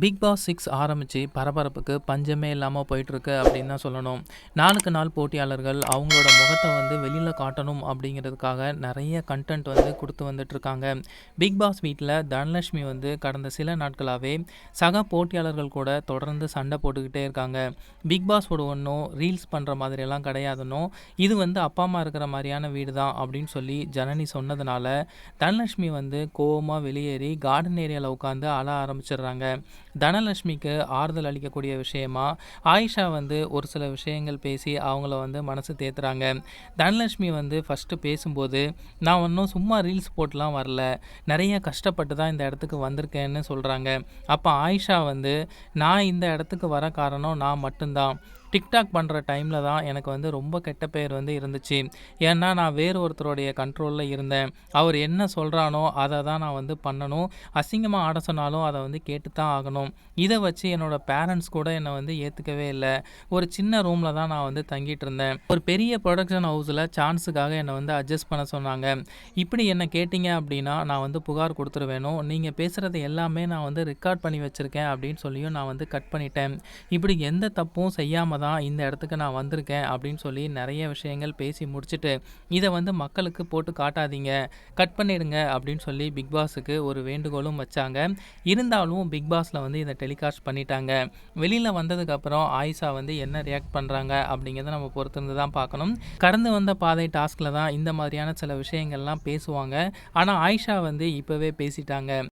Big pass six ஆரம்பித்து பரபரப்புக்கு பஞ்சமே இல்லாமல் போயிட்டுருக்கு அப்படின்னு தான் சொல்லணும். நாளுக்கு நாள் போட்டியாளர்கள் அவங்களோட முகத்தை வந்து வெளியில் காட்டணும் அப்படிங்கிறதுக்காக நிறைய கண்டென்ட் வந்து கொடுத்து வந்துட்டுருக்காங்க. பிக் பாஸ் வீட்டில் தனலட்சுமி வந்து கடந்த சில நாட்களாகவே சக போட்டியாளர்கள் கூட தொடர்ந்து சண்டை போட்டுக்கிட்டே இருக்காங்க. பிக் பாஸோட ஒன்றும் ரீல்ஸ் பண்ணுற மாதிரியெல்லாம் கிடையாதுன்னும் இது வந்து அப்பா அம்மா இருக்கிற மாதிரியான வீடு தான் அப்படின்னு சொல்லி ஜனனி சொன்னதுனால தனலட்சுமி வந்து கோவமாக வெளியேறி கார்டன் ஏரியாவில் உட்காந்து அழ ஆரம்பிச்சிடுறாங்க. தனலட்சுமிக்கு ஆறுதல் அளிக்கக்கூடிய விஷயமா ஆயிஷா வந்து ஒரு சில விஷயங்கள் பேசி அவங்கள வந்து மனசு தேத்துறாங்க. தனலட்சுமி வந்து ஃபஸ்ட்டு பேசும்போது நான் ஒன்றும் சும்மா ரீல்ஸ் போட்டுலாம் வரல. நிறைய கஷ்டப்பட்டு தான் இந்த இடத்துக்கு வந்திருக்கேன்னு சொல்கிறாங்க அப்போ ஆயிஷா வந்து நான் இந்த இடத்துக்கு வர காரணம் நான் மட்டும்தான். டிக்டாக் பண்ணுற டைமில் தான் எனக்கு வந்து ரொம்ப கெட்ட பேர் வந்து இருந்துச்சு. ஏன்னா நான் வேறு ஒருத்தருடைய கண்ட்ரோலில் இருந்தேன். அவர் என்ன சொல்கிறானோ அதை தான் நான் வந்து பண்ணணும். அசிங்கமாக ஆட சொன்னாலும் அதை வந்து கேட்டு தான் ஆகணும். இதை வச்சு என்னோடய பேரண்ட்ஸ் கூட என்னை வந்து ஏற்றுக்கவே இல்லை. ஒரு சின்ன ரூமில் தான் நான் வந்து தங்கிட்டு இருந்தேன். ஒரு பெரிய ப்ரொடக்ஷன் ஹவுஸில் சான்ஸுக்காக என்னை வந்து அட்ஜஸ்ட் பண்ண சொன்னாங்க. இப்படி என்ன கேட்டிங்க அப்படின்னா நான் வந்து புகார் கொடுத்துருவேணும் நீங்கள் பேசுகிறது எல்லாமே நான் வந்து ரெக்கார்ட் பண்ணி வச்சுருக்கேன் அப்படின்னு சொல்லியும் நான் வந்து கட் பண்ணிட்டேன். இப்படி எந்த தப்பும் செய்யாமல் தான் இந்த இடத்துக்கு நான் வந்திருக்கேன் அப்படின்னு சொல்லி நிறைய விஷயங்கள் பேசி முடிச்சுட்டு இதை வந்து மக்களுக்கு போட்டு காட்டாதீங்க கட் பண்ணிடுங்க அப்படின்னு சொல்லி பிக் பாஸுக்கு ஒரு வேண்டுகோளும் வச்சாங்க. இருந்தாலும் பிக் பாஸில் வந்து இதை டெலிகாஸ்ட் பண்ணிட்டாங்க. வெளியில் வந்ததுக்கப்புறம் ஆயிஷா வந்து என்ன ரியாக்ட் பண்ணுறாங்க அப்படிங்கிறத நம்ம பொறுத்திருந்து தான் பார்க்கணும். கடந்து வந்த பாதை டாஸ்கில் தான் இந்த மாதிரியான சில விஷயங்கள்லாம் பேசுவாங்க. ஆனால் ஆயிஷா வந்து இப்போவே பேசிட்டாங்க.